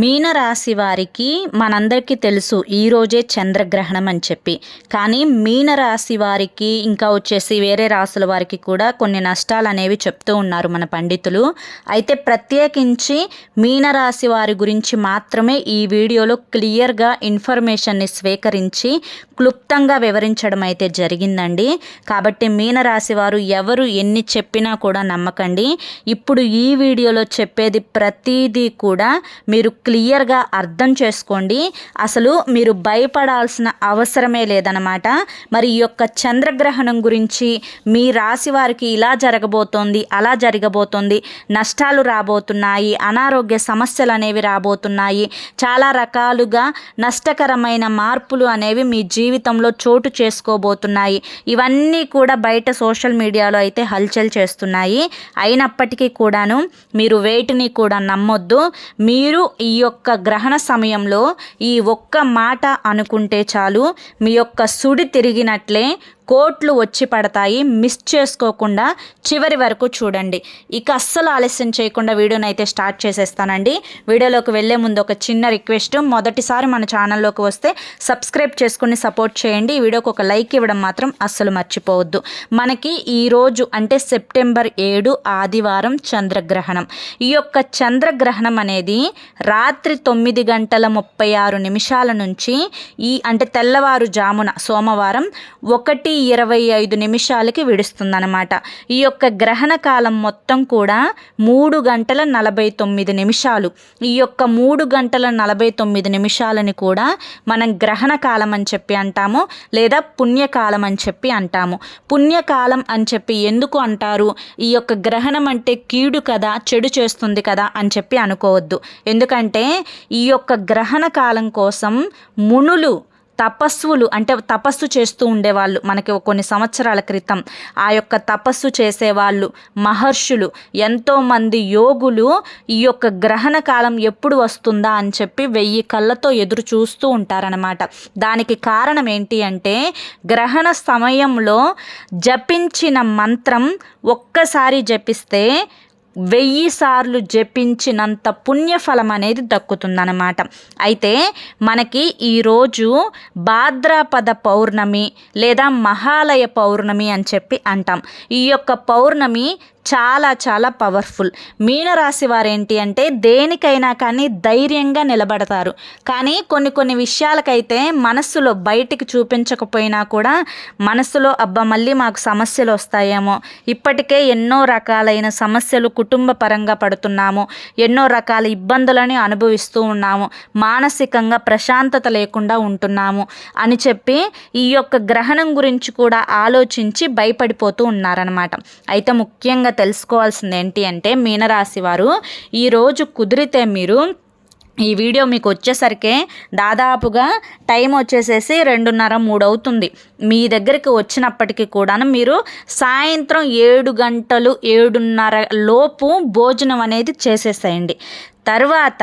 మీనరాశి వారికి మనందరికీ తెలుసు ఈరోజే చంద్రగ్రహణం అని చెప్పి. కానీ మీనరాశి వారికి ఇంకా వచ్చేసి వేరే రాశుల వారికి కూడా కొన్ని నష్టాలు అనేవి చెప్తూ ఉన్నారు మన పండితులు. అయితే ప్రత్యేకించి మీనరాశి వారి గురించి మాత్రమే ఈ వీడియోలో క్లియర్గా ఇన్ఫర్మేషన్ని స్వీకరించి క్లుప్తంగా వివరించడం అయితే జరిగిందండి. కాబట్టి మీనరాశి వారు ఎవరు ఎన్ని చెప్పినా కూడా నమ్మకండి. ఇప్పుడు ఈ వీడియోలో చెప్పేది ప్రతిదీ కూడా మీరు క్లియర్గా అర్థం చేసుకోండి. అసలు మీరు భయపడాల్సిన అవసరమే లేదనమాట మరి ఈ యొక్క చంద్రగ్రహణం గురించి మీ రాశి వారికి ఇలా జరగబోతోంది అలా జరగబోతోంది. నష్టాలు రాబోతున్నాయి అనారోగ్య సమస్యలు అనేవి రాబోతున్నాయి. చాలా రకాలుగా నష్టకరమైన మార్పులు అనేవి మీ జీవితంలో చోటు చేసుకోబోతున్నాయి. ఇవన్నీ కూడా బయట సోషల్ మీడియాలో అయితే హల్చల్ చేస్తున్నాయి. అయినప్పటికీ కూడాను మీరు వేటిని కూడా నమ్మొద్దు. మీరు ఈ యొక్క గ్రహణ సమయంలో ఈ ఒక్క మాట అనుకుంటే చాలు మీ యొక్క సుడి తిరిగినట్లే కోట్లు వచ్చి పడతాయి. మిస్ చేసుకోకుండా చివరి వరకు చూడండి. ఇక అస్సలు ఆలస్యం చేయకుండా వీడియోని అయితే స్టార్ట్ చేసేస్తానండి. వీడియోలోకి వెళ్ళే ముందు ఒక చిన్న రిక్వెస్ట్. మొదటిసారి మన ఛానల్లోకి వస్తే సబ్స్క్రైబ్ చేసుకుని సపోర్ట్ చేయండి. ఈ వీడియోకి ఒక లైక్ ఇవ్వడం మాత్రం అస్సలు మర్చిపోవద్దు. మనకి ఈరోజు అంటే సెప్టెంబర్ ఏడు ఆదివారం చంద్రగ్రహణం. ఈ యొక్క చంద్రగ్రహణం అనేది రాత్రి తొమ్మిది గంటల ముప్పై ఆరు నిమిషాల నుంచి ఈ అంటే తెల్లవారుజామున సోమవారం ఒకటి ఇరవై ఐదు నిమిషాలకి విడుస్తుందన్నమాట. ఈ యొక్క గ్రహణ కాలం మొత్తం కూడా మూడు గంటల నలభై తొమ్మిది నిమిషాలు. ఈ యొక్క మూడు గంటల నలభై తొమ్మిది నిమిషాలని కూడా మనం గ్రహణ కాలం అని చెప్పి అంటాము లేదా పుణ్యకాలం అని చెప్పి అంటాము. పుణ్యకాలం అని చెప్పి ఎందుకు అంటారు? ఈ యొక్క గ్రహణం అంటే కీడు కదా చెడు చేస్తుంది కదా అని చెప్పి అనుకోవద్దు. ఎందుకంటే ఈ యొక్క గ్రహణ కాలం కోసం మునులు తపస్సులు అంటే తపస్సు చేస్తూ ఉండేవాళ్ళు మనకి కొన్ని సంవత్సరాల క్రితం. ఆ యొక్క తపస్సు చేసేవాళ్ళు మహర్షులు ఎంతోమంది యోగులు ఈ యొక్క గ్రహణ కాలం ఎప్పుడు వస్తుందా అని చెప్పి వెయ్యి కళ్ళతో ఎదురు చూస్తూ ఉంటారనమాట దానికి కారణం ఏంటి అంటే గ్రహణ సమయంలో జపించిన మంత్రం ఒక్కసారి జపిస్తే వెయ్యి సార్లు జపించినంత పుణ్యఫలం అనేది దక్కుతుందన్నమాట. అయితే మనకి ఈరోజు భాద్రాపద పౌర్ణమి లేదా మహాలయ పౌర్ణమి అని చెప్పి అంటాం. ఈ యొక్క పౌర్ణమి చాలా చాలా పవర్ఫుల్ మీనరాశి వారు ఏంటి అంటే దేనికైనా కానీ ధైర్యంగా నిలబడతారు. కానీ కొన్ని కొన్ని విషయాలకైతే మనస్సులో బయటికి చూపించకపోయినా కూడా మనస్సులో అబ్బా మళ్ళీ మాకు సమస్యలు వస్తాయేమో. ఇప్పటికే ఎన్నో రకాలైన సమస్యలు కుటుంబ పరంగా పడుతున్నాము. ఎన్నో రకాల ఇబ్బందులని అనుభవిస్తూ ఉన్నాము. మానసికంగా ప్రశాంతత లేకుండా ఉంటున్నాము. అని చెప్పి ఈ యొక్క గ్రహణం గురించి కూడా ఆలోచించి భయపడిపోతూ ఉన్నారనమాట అయితే ముఖ్యంగా తెలుసుకోవాల్సింది ఏంటి అంటే మీనరాశి వారు ఈరోజు కుదిరితే మీరు ఈ వీడియో మీకు వచ్చేసరికి దాదాపుగా టైం వచ్చేసేసి రెండున్నర మూడు అవుతుంది. మీ దగ్గరికి వచ్చినప్పటికీ కూడా మీరు సాయంత్రం ఏడు గంటలు ఏడున్నర లోపు భోజనం అనేది చేసేసేయండి. తర్వాత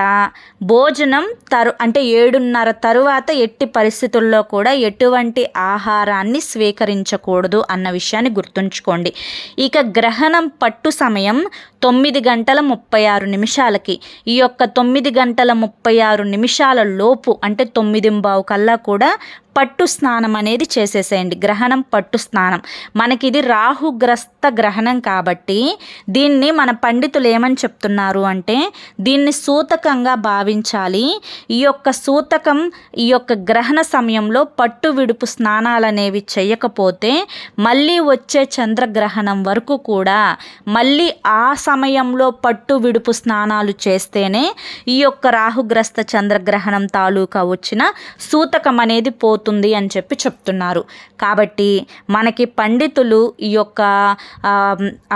భోజనం తరు అంటే ఏడున్నర తరువాత ఎట్టి పరిస్థితుల్లో కూడా ఎటువంటి ఆహారాన్ని స్వీకరించకూడదు అన్న విషయాన్ని గుర్తుంచుకోండి. ఇక గ్రహణం పట్టు సమయం తొమ్మిది గంటల ముప్పై ఆరు నిమిషాలకి. ఈ యొక్క తొమ్మిది గంటల ముప్పై ఆరు నిమిషాల లోపు అంటే తొమ్మిది బావు కల్లా కూడా పట్టు స్నానం అనేది చేసేసేయండి. గ్రహణం పట్టు స్నానం. మనకి ఇది రాహుగ్రస్త గ్రహణం కాబట్టి దీన్ని మన పండితులు ఏమని చెప్తున్నారు అంటే దీన్ని సూతకంగా భావించాలి. ఈ యొక్క సూతకం ఈ యొక్క గ్రహణ సమయంలో పట్టు విడుపు స్నానాలు అనేవి చేయకపోతే మళ్ళీ వచ్చే చంద్రగ్రహణం వరకు కూడా మళ్ళీ ఆ సమయంలో పట్టు విడుపు స్నానాలు చేస్తేనే ఈ యొక్క రాహుగ్రస్త చంద్రగ్రహణం తాలూకా వచ్చిన సూతకం అనేది పోతుంది అవుతుంది అని చెప్పి చెప్తున్నారు. కాబట్టి మనకి పండితులు ఈ యొక్క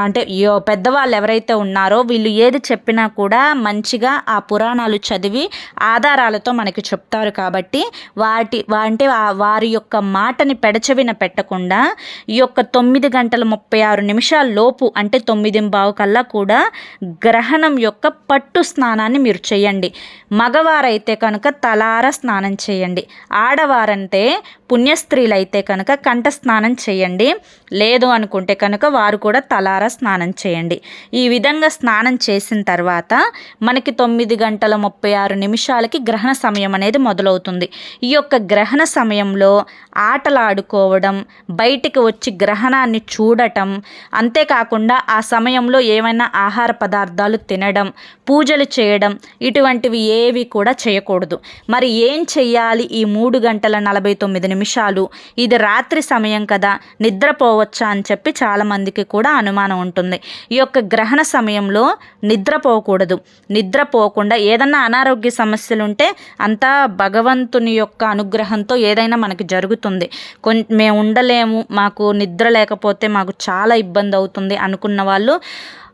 అంటే పెద్దవాళ్ళు ఎవరైతే ఉన్నారో వీళ్ళు ఏది చెప్పినా కూడా మంచిగా ఆ పురాణాలు చదివి ఆధారాలతో మనకి చెప్తారు. కాబట్టి వాటి అంటే వారి యొక్క మాటని పెడచవిన పెట్టకుండా ఈ యొక్క తొమ్మిది గంటల ముప్పై ఆరు నిమిషాల లోపు అంటే తొమ్మిది బావు కల్లా కూడా గ్రహణం యొక్క పట్టు స్నానాన్ని మీరు చేయండి. మగవారైతే కనుక తలార స్నానం చేయండి. ఆడవారంత అంటే పుణ్యస్త్రీలైతే కనుక కంఠ స్నానం చేయండి. లేదు అనుకుంటే కనుక వారు కూడా తలారా స్నానం చేయండి. ఈ విధంగా స్నానం చేసిన తర్వాత మనకి తొమ్మిది గంటల ముప్పై ఆరు నిమిషాలకి గ్రహణ సమయం అనేది మొదలవుతుంది. ఈ యొక్క గ్రహణ సమయంలో ఆటలాడుకోవడం బయటికి వచ్చి గ్రహణాన్ని చూడటం అంతేకాకుండా ఆ సమయంలో ఏమైనా ఆహార పదార్థాలు తినడం పూజలు చేయడం ఇటువంటివి ఏవి కూడా చేయకూడదు. మరి ఏం చెయ్యాలి? ఈ మూడు గంటల నలభై తొమ్మిది నిమిషాలు. ఇది రాత్రి సమయం కదా నిద్రపోవచ్చా అని చెప్పి చాలామందికి కూడా అనుమానం ఉంటుంది. ఈ యొక్క గ్రహణ సమయంలో నిద్రపోకూడదు. నిద్రపోకుండా ఏదన్నా అనారోగ్య సమస్యలు ఉంటే అంతా భగవంతుని యొక్క అనుగ్రహంతో ఏదైనా మనకి జరుగుతుంది. కొం మేము ఉండలేము మాకు నిద్ర లేకపోతే మాకు చాలా ఇబ్బంది అవుతుంది అనుకున్న వాళ్ళు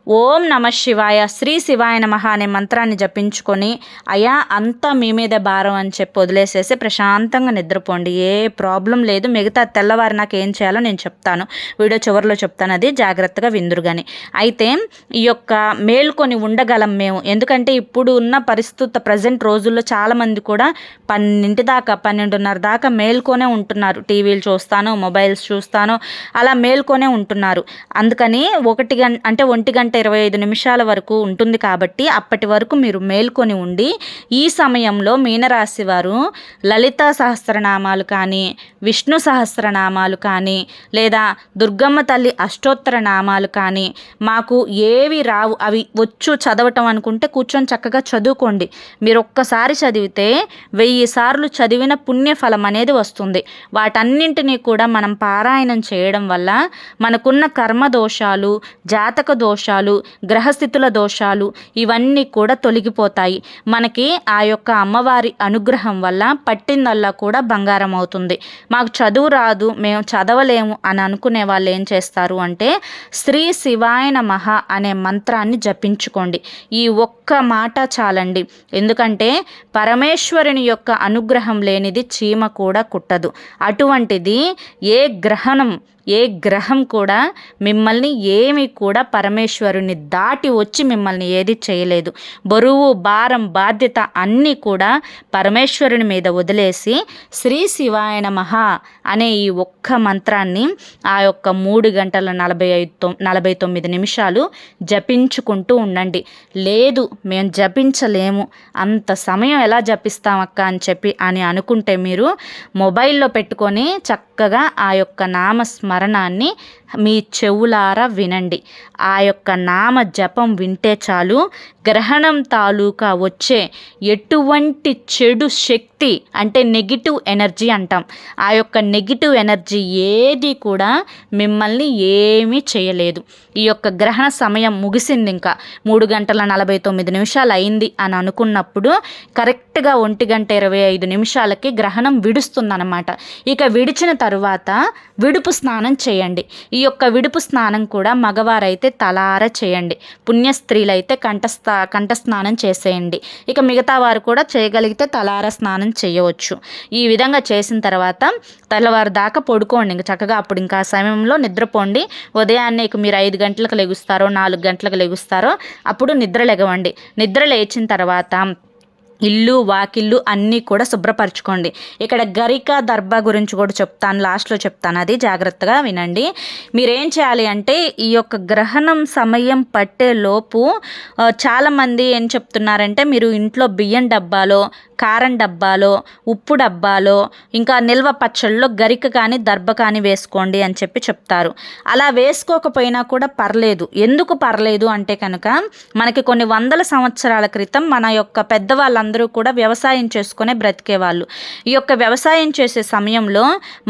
ఓం నమ శివాయ శ్రీ శివాయ నమ అనే మంత్రాన్ని జపించుకొని అయా అంతా మీ మీదే భారం అని చెప్పి వదిలేసేసి ప్రశాంతంగా నిద్రపోండి. ఏ ప్రాబ్లం లేదు. మిగతా తెల్లవారి నాకు ఏం చేయాలో నేను చెప్తాను. వీడియో చివరిలో చెప్తాను. అది జాగ్రత్తగా విందురు కానీ అయితే ఈ యొక్క మేల్కొని ఉండగలం మేము. ఎందుకంటే ఇప్పుడు ఉన్న పరిస్థితి ప్రజెంట్ రోజుల్లో చాలామంది కూడా పన్నెండింటి దాకా పన్నెండున్నర దాకా మేల్కొనే ఉంటున్నారు. టీవీలు చూస్తాను మొబైల్స్ చూస్తాను అలా మేల్కొనే ఉంటున్నారు. అందుకని ఒకటి గంట అంటే ఒంటి గంట ఇరవై ఐదు నిమిషాల వరకు ఉంటుంది కాబట్టి అప్పటి వరకు మీరు మేల్కొని ఉండి ఈ సమయంలో మీనరాశి వారు లలిత సహస్రనామాలు కానీ విష్ణు సహస్రనామాలు కానీ లేదా దుర్గమ్మ తల్లి అష్టోత్తర నామాలు కానీ మాకు ఏవి రావు అవి వచ్చు చదవటం అనుకుంటే కూర్చొని చక్కగా చదువుకోండి. మీరు ఒక్కసారి చదివితే వెయ్యి సార్లు చదివిన పుణ్యఫలం అనేది వస్తుంది. వాటన్నింటినీ కూడా మనం పారాయణం చేయడం వల్ల మనకున్న కర్మ దోషాలు జాతక దోషాలు దోషాలు గ్రహస్థితుల దోషాలు ఇవన్నీ కూడా తొలగిపోతాయి. మనకి ఆ యొక్క అమ్మవారి అనుగ్రహం వల్ల పట్టిందల్లా కూడా బంగారం అవుతుంది. మాకు చదువు రాదు మేము చదవలేము అని అనుకునే వాళ్ళు ఏం చేస్తారు అంటే శ్రీ శివాయ నమః అనే మంత్రాన్ని జపించుకోండి. ఈ ఒక్క మాట చాలండి. ఎందుకంటే పరమేశ్వరుని యొక్క అనుగ్రహం లేనిది చీమ కూడా కుట్టదు. అటువంటిది ఏ గ్రహణం ఏ గ్రహం కూడా మిమ్మల్ని ఏమి కూడా పరమేశ్వరుని దాటి వచ్చి మిమ్మల్ని ఏది చేయలేదు. బరువు భారం బాధ్యత అన్నీ కూడా పరమేశ్వరుని మీద వదిలేసి శ్రీ శివాయ నమః అనే ఈ ఒక్క మంత్రాన్ని ఆ యొక్క మూడు గంటల నలభై ఐదు నలభై తొమ్మిది నిమిషాలు జపించుకుంటూ ఉండండి. లేదు మేము జపించలేము. అంత సమయం ఎలా జపిస్తామక్క అని చెప్పి అని అనుకుంటే మీరు మొబైల్లో పెట్టుకొని చక్క చక్కగా ఆ యొక్క నామస్మరణాన్ని స్మరణాన్ని మీ చెవులారా వినండి. ఆ యొక్క నామ జపం వింటే చాలు గ్రహణం తాలూకా వచ్చే ఎటువంటి చెడు శక్తి అంటే నెగిటివ్ ఎనర్జీ అంటాం. ఆ యొక్క నెగిటివ్ ఎనర్జీ ఏది కూడా మిమ్మల్ని ఏమీ చేయలేదు. ఈ యొక్క గ్రహణ సమయం ముగిసింది ఇంకా. మూడు గంటల నలభై తొమ్మిది నిమిషాలు అయింది అని అనుకున్నప్పుడు కరెక్ట్గా ఒంటి గంట ఇరవై ఐదు నిమిషాలకి గ్రహణం విడుస్తుందన్నమాట. ఇక విడిచిన తరువాత విడుపు స్నానం చేయండి. ఈ ఈ యొక్క విడుపు స్నానం కూడా మగవారైతే తలార చేయండి. పుణ్య స్త్రీలైతే కంఠస్థ కంఠస్నానం చేసేయండి. ఇక మిగతా వారు కూడా చేయగలిగితే తలార స్నానం చేయవచ్చు. ఈ విధంగా చేసిన తర్వాత తెల్లవారు దాకా పడుకోండి. ఇంకా చక్కగా అప్పుడు ఇంకా సమయంలో నిద్రపోండి. ఉదయాన్నే ఇక మీరు ఐదు గంటలకు లెగుస్తారో నాలుగు గంటలకు లెగుస్తారో అప్పుడు నిద్ర లెగవండి. నిద్ర లేచిన తర్వాత ఇల్లు వాకిళ్ళు అన్నీ కూడా శుభ్రపరచుకోండి. ఇక్కడ గరిక దర్భ గురించి కూడా చెప్తాను. లాస్ట్లో చెప్తాను. అది జాగ్రత్తగా వినండి. మీరేం చేయాలి అంటే ఈ యొక్క గ్రహణం సమయం పట్టే లోపు చాలామంది ఏం చెప్తున్నారంటే మీరు ఇంట్లో బియ్యం డబ్బాలో కారం డబ్బాలో ఉప్పు డబ్బాలో ఇంకా నిల్వ పచ్చళ్ళలో గరిక కానీ దర్భ కానీ వేసుకోండి అని చెప్పి చెప్తారు. అలా వేసుకోకపోయినా కూడా పర్లేదు. ఎందుకు పర్లేదు అంటే కనుక మనకి కొన్ని వందల సంవత్సరాల క్రితం మన యొక్క పెద్దవాళ్ళందరూ అందరూ కూడా వ్యవసాయం చేసుకునే బ్రతికేవాళ్ళు. ఈ యొక్క వ్యవసాయం చేసే సమయంలో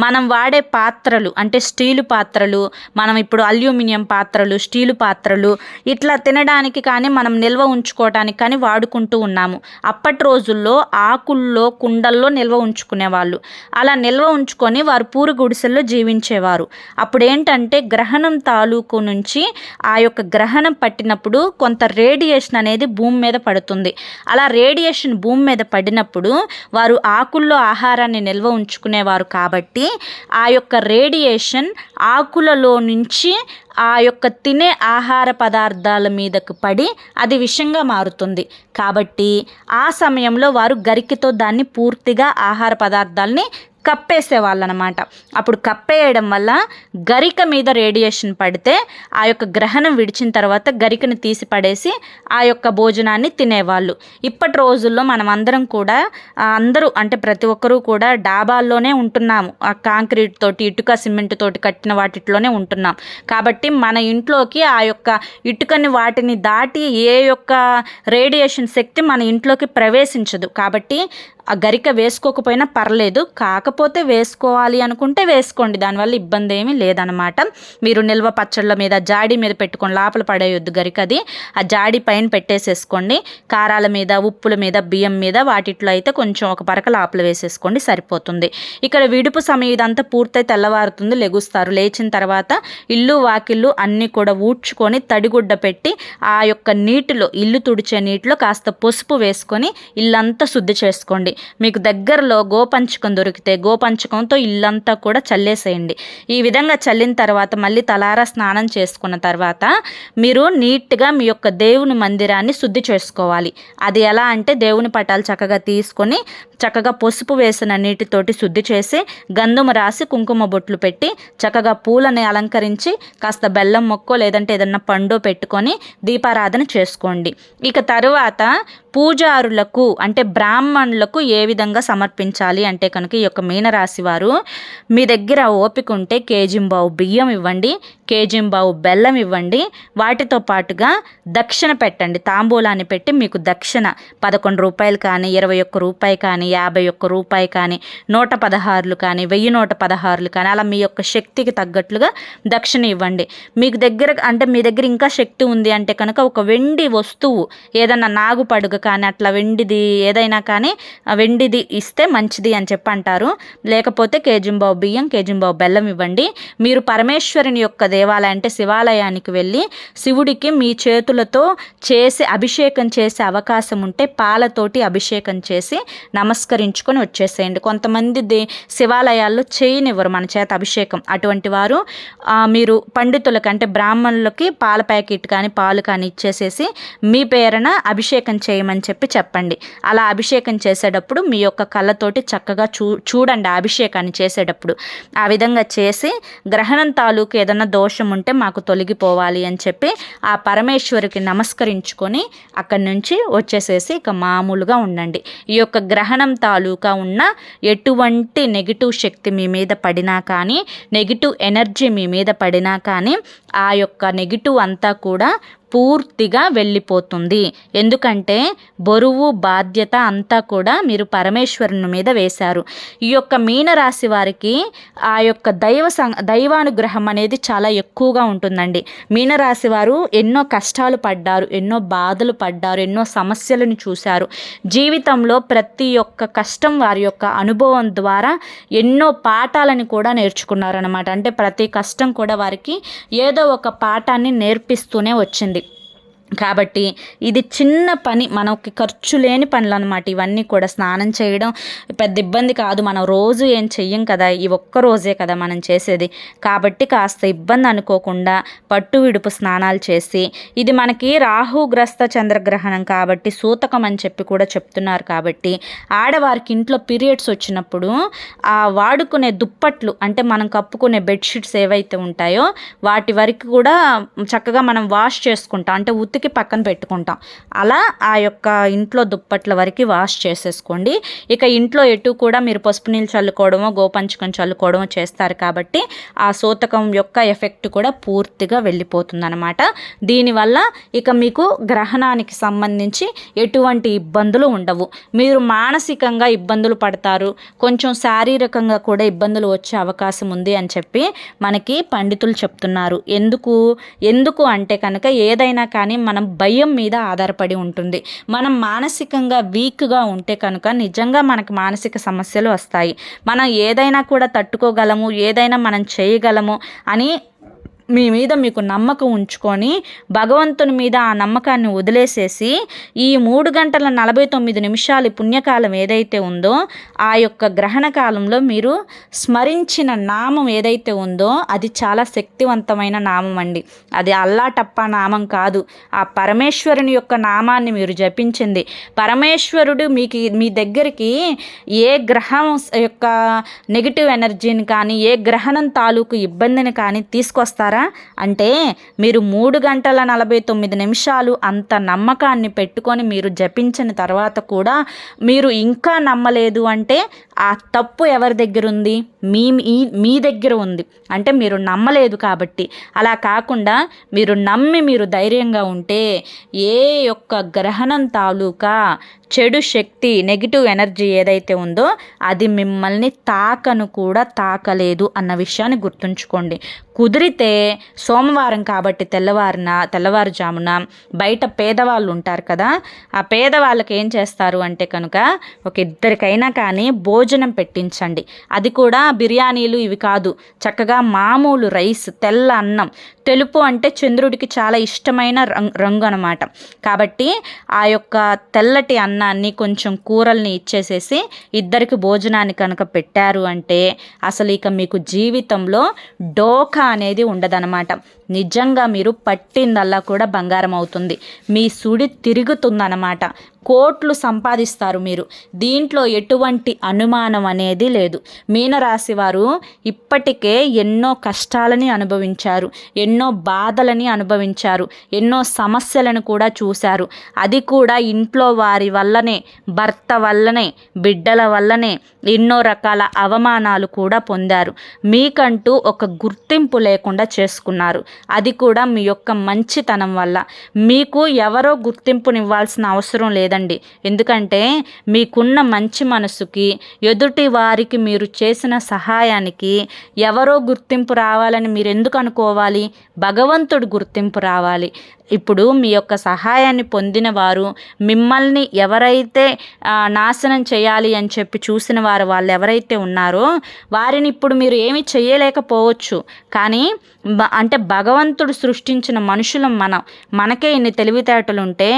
మనం వాడే పాత్రలు అంటే స్టీలు పాత్రలు మనం ఇప్పుడు అల్యూమినియం పాత్రలు స్టీలు పాత్రలు ఇట్లా తినడానికి కానీ మనం నిల్వ ఉంచుకోవడానికి కానీ వాడుకుంటూ ఉన్నాము. అప్పటి రోజుల్లో ఆకుల్లో కుండల్లో నిల్వ ఉంచుకునేవాళ్ళు. అలా నిల్వ ఉంచుకొని వారు పూరి గుడిసెల్లో జీవించేవారు. అప్పుడు ఏంటంటే గ్రహణం తాలూకు నుంచి ఆ యొక్క గ్రహణం పట్టినప్పుడు కొంత రేడియేషన్ అనేది భూమి మీద పడుతుంది. అలా రేడియేషన్ భూమి మీద పడినప్పుడు వారు ఆకుల్లో ఆహారాన్ని నిల్వ ఉంచుకునేవారు కాబట్టి ఆ యొక్క రేడియేషన్ ఆకులలో నుంచి ఆ యొక్క తినే ఆహార పదార్థాల మీదకు పడి అది విషంగా మారుతుంది. కాబట్టి ఆ సమయంలో వారు గరికితో దాన్ని పూర్తిగా ఆహార పదార్థాలని కప్పేసేవాళ్ళు అనమాట అప్పుడు కప్పేయడం వల్ల గరిక మీద రేడియేషన్ పడితే ఆ యొక్క గ్రహణం విడిచిన తర్వాత గరికను తీసి పడేసి ఆ యొక్క భోజనాన్ని తినేవాళ్ళు. ఇప్పటి రోజుల్లో మనం అందరం కూడా అందరూ అంటే ప్రతి ఒక్కరూ కూడా డాబాల్లోనే ఉంటున్నాము. ఆ కాంక్రీట్ తోటి ఇటుక సిమెంట్ తోటి కట్టిన వాటిలోనే ఉంటున్నాం. కాబట్టి మన ఇంట్లోకి ఆ యొక్క ఇటుకని వాటిని దాటి ఏ యొక్క రేడియేషన్ శక్తి మన ఇంట్లోకి ప్రవేశించదు. కాబట్టి ఆ గరిక వేసుకోకపోయినా పర్లేదు కాకపోతే వేసుకోవాలి అనుకుంటే వేసుకోండి. దానివల్ల ఇబ్బంది ఏమీ లేదనమాట మీరు నిల్వ పచ్చళ్ళ మీద జాడి మీద పెట్టుకొని లోపల పడేయొద్దు గరిక అది. ఆ జాడి పైన పెట్టేసేసుకోండి. కారాల మీద ఉప్పుల మీద బియ్యం మీద వాటిట్లో అయితే కొంచెం ఒక పరక లోపల వేసేసుకోండి సరిపోతుంది. ఇక్కడ విడుపు సమయం ఇదంతా పూర్తయి తెల్లవారుతుంది లెగుస్తారు. లేచిన తర్వాత ఇల్లు వాకిళ్ళు అన్నీ కూడా ఊడ్చుకొని తడిగుడ్డ పెట్టి ఆ యొక్క నీటిలో ఇల్లు తుడిచే నీటిలో కాస్త పసుపు వేసుకొని ఇల్లంతా శుద్ధి చేసుకోండి. మీకు దగ్గరలో గోపంచకం దొరికితే గోపంచకంతో ఇల్లంతా కూడా చల్లేసేయండి. ఈ విధంగా చల్లిన తర్వాత మళ్ళీ తలారా స్నానం చేసుకున్న తర్వాత మీరు నీట్గా మీ యొక్క దేవుని మందిరాన్ని శుద్ధి చేసుకోవాలి. అది ఎలా అంటే దేవుని పటాలు చక్కగా తీసుకొని చక్కగా పసుపు వేసిన నీటితోటి శుద్ధి చేసి గంధము రాసి కుంకుమ బొట్లు పెట్టి చక్కగా పూలని అలంకరించి కాస్త బెల్లం మొక్కో లేదంటే ఏదన్నా పండు పెట్టుకొని దీపారాధన చేసుకోండి. ఇక తరువాత పూజారులకు అంటే బ్రాహ్మణులకు ఏ విధంగా సమర్పించాలి అంటే కనుక ఈ యొక్క మీనరాశి వారు మీ దగ్గర ఓపిక ఉంటే కేజింబావు బియ్యం ఇవ్వండి కేజింబావు బెల్లం ఇవ్వండి వాటితో పాటుగా దక్షిణ పెట్టండి. తాంబూలాన్ని పెట్టి మీకు దక్షిణ పదకొండు రూపాయలు కానీ ఇరవై ఒక్క రూపాయి కానీ యాభై ఒక్క రూపాయి కానీ నూట పదహారులు కానీ వెయ్యి నూట పదహారులు కానీ అలా మీ యొక్క శక్తికి తగ్గట్లుగా దక్షిణ ఇవ్వండి. మీకు దగ్గర అంటే మీ దగ్గర ఇంకా శక్తి ఉంది అంటే కనుక ఒక వెండి వస్తువు ఏదన్నా నాగు పడుగ కానీ అట్లా వెండిది ఏదైనా కానీ వెండిది ఇస్తే మంచిది అని చెప్పి అంటారు. లేకపోతే కేజంబాబు బియ్యం కేజంబాబు బెల్లం ఇవ్వండి. మీరు పరమేశ్వరుని యొక్క దేవాలయం అంటే శివాలయానికి వెళ్ళి శివుడికి మీ చేతులతో చేసి అభిషేకం చేసే అవకాశం ఉంటే పాలతోటి అభిషేకం చేసి నమస్కారం నమస్కరించుకొని వచ్చేసేయండి. కొంతమంది దే శివాలయాల్లో చేయనివ్వరు మన చేత అభిషేకం. అటువంటి వారు మీరు పండితులకి అంటే బ్రాహ్మణులకి పాల ప్యాకెట్ కానీ పాలు కానీ ఇచ్చేసేసి మీ పేరున అభిషేకం చేయమని చెప్పి చెప్పండి. అలా అభిషేకం చేసేటప్పుడు మీ యొక్క కళ్ళతోటి చక్కగా చూ చూడండి ఆ అభిషేకాన్ని చేసేటప్పుడు. ఆ విధంగా చేసి గ్రహణం తాలూకు ఏదైనా దోషం ఉంటే మాకు తొలగిపోవాలి అని చెప్పి ఆ పరమేశ్వరికి నమస్కరించుకొని అక్కడి నుంచి వచ్చేసేసి ఇక మామూలుగా ఉండండి. ఈ యొక్క గ్రహణం తాలూకా ఉన్న ఎటువంటి నెగిటివ్ శక్తి మీ మీద పడినా కానీ నెగిటివ్ ఎనర్జీ మీ మీద పడినా కానీ ఆ యొక్క నెగిటివ్ అంతా కూడా పూర్తిగా వెళ్ళిపోతుంది. ఎందుకంటే బరువు బాధ్యత అంతా కూడా మీరు పరమేశ్వరుని మీద వేశారు. ఈ యొక్క మీనరాశి వారికి ఆ యొక్క దైవ సం దైవానుగ్రహం అనేది చాలా ఎక్కువగా ఉంటుందండి. మీనరాశి వారు ఎన్నో కష్టాలు పడ్డారు ఎన్నో బాధలు పడ్డారు ఎన్నో సమస్యలను చూశారు. జీవితంలో ప్రతి ఒక్క కష్టం వారి యొక్క అనుభవం ద్వారా ఎన్నో పాఠాలను కూడా నేర్చుకున్నారనమాట అంటే ప్రతి కష్టం కూడా వారికి ఏదో ఒక పాఠాన్ని నేర్పిస్తూనే వచ్చింది. కాబట్టి ఇది చిన్న పని మనకి ఖర్చు లేని పనులు అనమాట ఇవన్నీ కూడా స్నానం చేయడం పెద్ద ఇబ్బంది కాదు. మనం రోజు ఏం చెయ్యం కదా? ఈ ఒక్క రోజే కదా మనం చేసేది. కాబట్టి కాస్త ఇబ్బంది అనుకోకుండా పట్టు విడుపు స్నానాలు చేసి ఇది మనకి రాహుగ్రస్త చంద్రగ్రహణం కాబట్టి సూతకం అని చెప్పి కూడా చెప్తున్నారు కాబట్టి ఆడవారికి ఇంట్లో పీరియడ్స్ వచ్చినప్పుడు ఆ వాడుకునే దుప్పట్లు అంటే మనం కప్పుకునే బెడ్షీట్స్ ఏవైతే ఉంటాయో వాటి వరకు కూడా చక్కగా మనం వాష్ చేసుకుంటాం అంటే ఉతికి పక్కన పెట్టుకుంటాం. అలా ఆ యొక్క ఇంట్లో దుప్పట్ల వరకు వాష్ చేసేసుకోండి. ఇక ఇంట్లో ఎటు కూడా మీరు పసుపు నీళ్ళు చల్లుకోవడమో గోపంచకం చల్లుకోవడమో చేస్తారు కాబట్టి ఆ సూతకం యొక్క ఎఫెక్ట్ కూడా పూర్తిగా వెళ్ళిపోతుంది అనమాట దీనివల్ల ఇక మీకు గ్రహణానికి సంబంధించి ఎటువంటి ఇబ్బందులు ఉండవు. మీరు మానసికంగా ఇబ్బందులు పడతారు. కొంచెం శారీరకంగా కూడా ఇబ్బందులు వచ్చే అవకాశం ఉంది అని చెప్పి మనకి పండితులు చెప్తున్నారు. ఎందుకు? ఎందుకు అంటే కనుక ఏదైనా కానీ మనం భయం మీద ఆధారపడి ఉంటుంది. మనం మానసికంగా వీక్గా ఉంటే కనుక నిజంగా మనకు మానసిక సమస్యలు వస్తాయి. మనం ఏదైనా కూడా తట్టుకోగలము ఏదైనా మనం చేయగలము అని మీ మీద మీకు నమ్మకం ఉంచుకొని భగవంతుని మీద ఆ నమ్మకాన్ని వదిలేసేసి ఈ మూడు గంటల నలభై తొమ్మిది నిమిషాలు పుణ్యకాలం ఏదైతే ఉందో ఆ యొక్క గ్రహణ కాలంలో మీరు స్మరించిన నామం ఏదైతే ఉందో అది చాలా శక్తివంతమైన నామం అండి. అది అల్లా టప్పా నామం కాదు. ఆ పరమేశ్వరుని యొక్క నామాన్ని మీరు జపించింది. పరమేశ్వరుడు మీకు మీ దగ్గరికి ఏ గ్రహం యొక్క నెగిటివ్ ఎనర్జీని కానీ ఏ గ్రహణం తాలూకు ఇబ్బందిని కానీ తీసుకొస్తారా? అంటే మీరు మూడు గంటల నలభై తొమ్మిది నిమిషాలు అంత నమ్మకాన్ని పెట్టుకొని మీరు జపించిన తర్వాత కూడా మీరు ఇంకా నమ్మలేదు అంటే ఆ తప్పు ఎవరి దగ్గర ఉంది? మీ మీ దగ్గర ఉంది. అంటే మీరు నమ్మలేదు కాబట్టి. అలా కాకుండా మీరు నమ్మి మీరు ధైర్యంగా ఉంటే ఏ యొక్క గ్రహణం తాలూకా చెడు శక్తి నెగిటివ్ ఎనర్జీ ఏదైతే ఉందో అది మిమ్మల్ని తాకను కూడా తాకలేదు అన్న విషయాన్ని గుర్తుంచుకోండి. కుదిరితే సోమవారం కాబట్టి తెల్లవారిన తెల్లవారుజామున బయట పేదవాళ్ళు ఉంటారు కదా ఆ పేదవాళ్ళకి ఏం చేస్తారు అంటే కనుక ఒక ఇద్దరికైనా కానీ భోజనం పెట్టించండి. అది కూడా బిర్యానీలు ఇవి కాదు చక్కగా మామూలు రైస్ తెల్ల అన్నం. తెలుపు అంటే చంద్రుడికి చాలా ఇష్టమైన రంగు అనమాట కాబట్టి ఆ యొక్క తెల్లటి అన్నం అన్నాన్ని కొంచెం కూరల్ని ఇచ్చేసేసి ఇద్దరికి భోజనాన్ని కనుక పెట్టారు అంటే అసలు ఇక మీకు జీవితంలో డోకా అనేది ఉండదనమాట నిజంగా మీరు పట్టిందల్లా కూడా బంగారం అవుతుంది. మీ సుడి తిరుగుతుందన్నమాట. కోట్లు సంపాదిస్తారు మీరు. దీంట్లో ఎటువంటి అనుమానం అనేది లేదు. మీనరాశి వారు ఇప్పటికే ఎన్నో కష్టాలని అనుభవించారు. ఎన్నో బాధలని అనుభవించారు. ఎన్నో సమస్యలను కూడా చూశారు. అది కూడా ఇంట్లో వారి వల్ల వల్లనే భర్త వల్లనే బిడ్డల వల్లనే ఎన్నో రకాల అవమానాలు కూడా పొందారు. మీకంటూ ఒక గుర్తింపు లేకుండా చేసుకున్నారు. అది కూడా మీ యొక్క మంచితనం వల్ల. మీకు ఎవరో గుర్తింపునివ్వాల్సిన అవసరం లేదండి. ఎందుకంటే మీకున్న మంచి మనసుకి ఎదుటి వారికి మీరు చేసిన సహాయానికి ఎవరో గుర్తింపు రావాలని మీరు ఎందుకు అనుకోవాలి? భగవంతుడు గుర్తింపు రావాలి. ఇప్పుడు మీ యొక్క సహాయాన్ని పొందిన వారు మిమ్మల్ని ఎవరైతే నాశనం చేయాలి అని చెప్పి చూసిన వారు వాళ్ళు ఎవరైతే ఉన్నారో వారిని ఇప్పుడు మీరు ఏమి చేయలేకపోవచ్చు. కానీ అంటే భగవంతుడు సృష్టించిన మనుషులం మనం మనకే ఎన్ని తెలివితేటలు ఉంటే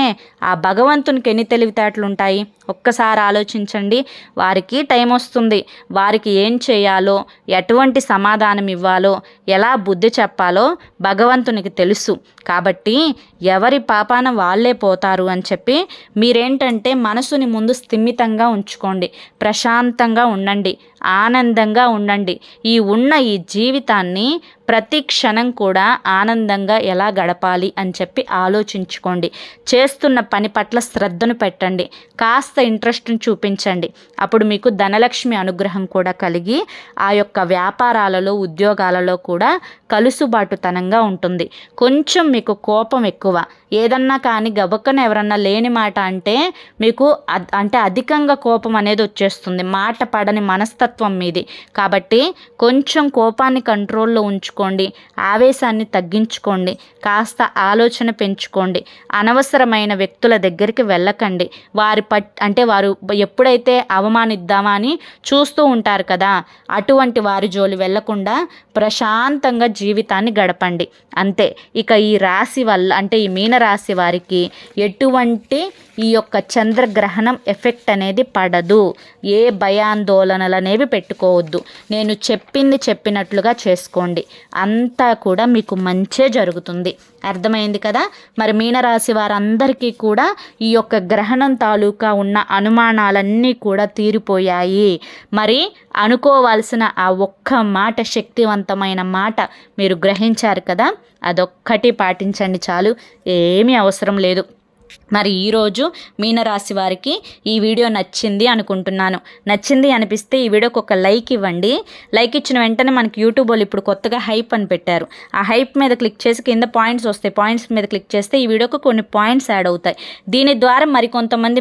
ఆ భగవంతునికి ఎన్ని తెలివితేటలు ఉంటాయి? ఒక్కసారి ఆలోచించండి. వారికి టైం వస్తుంది. వారికి ఏం చేయాలో ఎటువంటి సమాధానం ఇవ్వాలో ఎలా బుద్ధి చెప్పాలో భగవంతునికి తెలుసు. కాబట్టి ఎవరి పాపాన వాళ్ళే పోతారు అని చెప్పి మీరేంటంటే మనసుని ముందు స్థిమితంగా ఉంచుకోండి. ప్రశాంతంగా ఉండండి. ఆనందంగా ఉండండి. ఈ ఉన్న ఈ జీవితాన్ని ప్రతి క్షణం కూడా ఆనందంగా ఎలా గడపాలి అని చెప్పి ఆలోచించుకోండి. చేస్తున్న పని పట్ల శ్రద్ధను పెట్టండి. కాస్త ఇంట్రెస్ట్ని చూపించండి. అప్పుడు మీకు ధనలక్ష్మి అనుగ్రహం కూడా కలిగి ఆ యొక్క వ్యాపారాలలో ఉద్యోగాలలో కూడా కలుసుబాటుతనంగా ఉంటుంది. కొంచెం మీకు కోపం ఎక్కువ. ఏదన్నా కానీ గబక్కన ఎవరన్నా లేని మాట అంటే మీకు అంటే అధికంగా కోపం అనేది వచ్చేస్తుంది. మాట పడని మనస్తత్వం మీది. కాబట్టి కొంచెం కోపాన్ని కంట్రోల్లో ఉంచుకోండి. ఆవేశాన్ని తగ్గించుకోండి. కాస్త ఆలోచన పెంచుకోండి. అనవసరమైన వ్యక్తుల దగ్గరికి వెళ్ళకండి. వారి పట్ అంటే వారు ఎప్పుడైతే అవమానిద్దామా అని చూస్తూ ఉంటారు కదా అటువంటి వారి జోలి వెళ్ళకుండా ప్రశాంతంగా జీవితాన్ని గడపండి. అంతే. ఇక ఈ రాశి వల్ల అంటే ఈ మీన రాశి వారికి ఎటువంటి ఈ యొక్క చంద్రగ్రహణం ఎఫెక్ట్ అనేది పడదు. ఏ భయాందోళనలు అనేవి పెట్టుకోవద్దు. నేను చెప్పింది చెప్పినట్లుగా చేసుకోండి. అంతా కూడా మీకు మంచే జరుగుతుంది. అర్థమైంది కదా? మరి మీనరాశి వారందరికీ కూడా ఈ యొక్క గ్రహణం తాలూకా ఉన్న అనుమానాలన్నీ కూడా తీరిపోయాయి. మరి అనుకోవాల్సిన ఆ ఒక్క మాట శక్తివంతమైన మాట మీరు గ్రహించారు కదా? అదొక్కటి పాటించండి చాలు. ఏమీ అవసరం లేదు. మరి ఈరోజు మీనరాశి వారికి ఈ వీడియో నచ్చింది అనుకుంటున్నాను. నచ్చింది అనిపిస్తే ఈ వీడియోకి ఒక లైక్ ఇవ్వండి. లైక్ ఇచ్చిన వెంటనే మనకి యూట్యూబ్ వాళ్ళు ఇప్పుడు కొత్తగా హైప్ అని పెట్టారు. ఆ హైప్ మీద క్లిక్ చేసి కింద పాయింట్స్ వస్తాయి. పాయింట్స్ మీద క్లిక్ చేస్తే ఈ వీడియోకి కొన్ని పాయింట్స్ యాడ్ అవుతాయి. దీని ద్వారా మరి కొంతమంది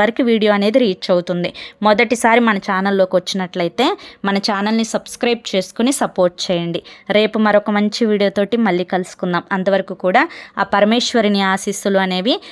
వారికి వీడియో అనేది రీచ్ అవుతుంది. మొదటిసారి మన ఛానల్లోకి వచ్చినట్లయితే మన ఛానల్ని సబ్స్క్రైబ్ చేసుకుని సపోర్ట్ చేయండి. రేపు మరొక మంచి వీడియోతోటి మళ్ళీ కలుసుకుందాం. అంతవరకు కూడా ఆ పరమేశ్వరిని ఆశీస్సులు అనేవి